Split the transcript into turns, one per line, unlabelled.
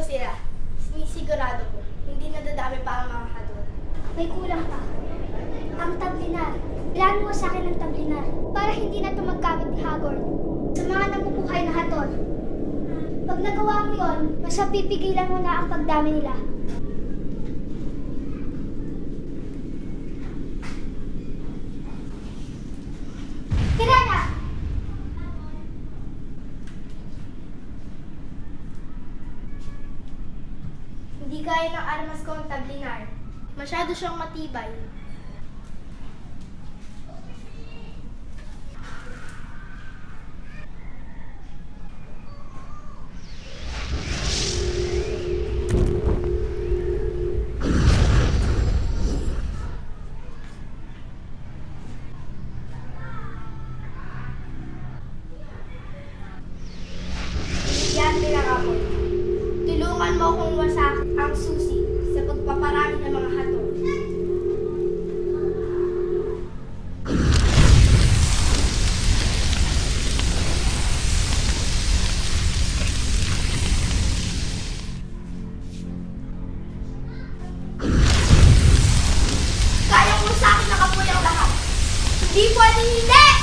mo sila. Sinisigurado ko, hindi nadadami pa ang mga hadol.
May kulang pa. Ang tablinar. Ilan mo sa akin ang tablinar para hindi na ito magkamit ni Hagord. Sa mga nabubuhay na hatol. Pag nagawa mo yon, mas mapipigilan mo na ang pagdami nila. Tira na!
Hindi gaya ng armas ko ang tablinar. Masyado siyang matibay. akong wasak ang susi sa pagpaparami ng mga hatol. Kaya mo sa akin nakapulang lahat. Hindi pwedeng hindi!